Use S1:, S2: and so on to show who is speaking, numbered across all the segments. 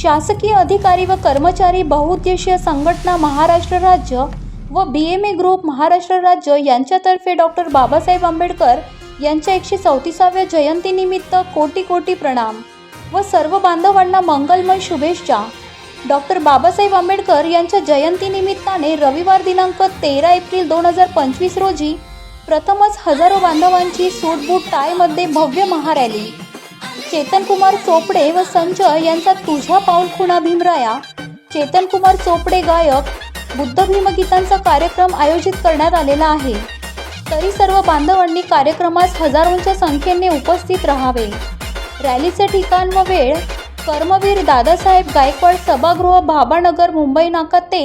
S1: शासकीय अधिकारी व कर्मचारी बहुउद्देशीय संघटना महाराष्ट्र राज्य व B M A group Maharashtra राज्य यांच्यातर्फे डॉक्टर बाबासाहेब आंबेडकर यांच्या एकशे चौतीसाव्या जयंतीनिमित्त कोटी कोटी प्रणाम व सर्व बांधवांना मंगलमय शुभेच्छा. डॉक्टर बाबासाहेब आंबेडकर यांच्या जयंतीनिमित्ताने रविवार दिनांक तेरा एप्रिल दोन हजार पंचवीस रोजी प्रथमच हजारो बांधवांची सूटबूट टायमध्ये भव्य महारॅली चेतन कुमार चोपडे व संजय यांचा तुझ्या पाऊलखुणा भीमराया. चेतन कुमार चोपडे गायक बुद्ध भीमगीतांचा कार्यक्रम आयोजित करण्यात आलेला आहे. तरी सर्व बांधवांनी कार्यक्रमास हजारोंच्या संख्येने उपस्थित राहावे. रॅलीचे ठिकाण व वेळ कर्मवीर दादासाहेब गायकवाड सभागृह भाबानगर मुंबई नाका ते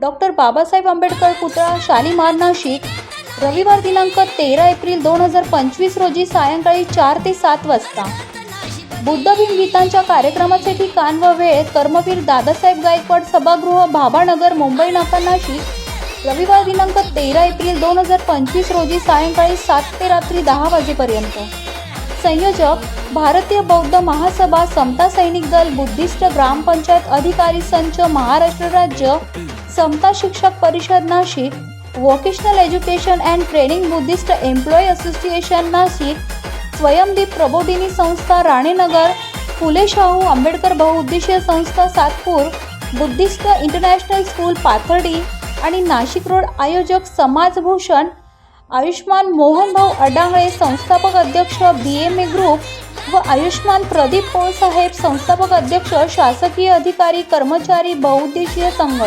S1: डॉक्टर बाबासाहेब आंबेडकर पुतळा शालिमार नाशिक रविवार दिनांक तेरा एप्रिल दोन हजार पंचवीस रोजी सायंकाळी चार ते सात वाजता. बुद्धभीम गीतांच्या कार्यक्रमाचे ठिकाण व वेळ कर्मवीर दादासाहेब गायकवाड सभागृह भाबानगर मुंबई नाका नाशिक रविवार दिनांक तेरा एप्रिल दोन हजार पंचवीस रोजी सायंकाळी सात ते रात्री दहा वाजेपर्यंत. संयोजक भारतीय बौद्ध महासभा समता सैनिक दल बुद्धिस्ट ग्रामपंचायत अधिकारी संच महाराष्ट्र राज्य समता शिक्षक परिषद Nashik. Vocational education and training buddhist employee association Nashik. Swayamdeep Prabodhini संस्था राणेनगर फुले शाहू आंबेडकर बहुउद्देशीय संस्था Satpur buddhist international school Pathardi आणि नाशिक रोड आयोजक समाजभूषण आयुष्मान मोहनभाऊ अडांगळे संस्थापक अध्यक्ष बी एम ए ग्रुप व आयुष्मान प्रदीप पोळसाहेब संस्थापक अध्यक्ष शासकीय अधिकारी कर्मचारी बहुउद्देशीय संघ.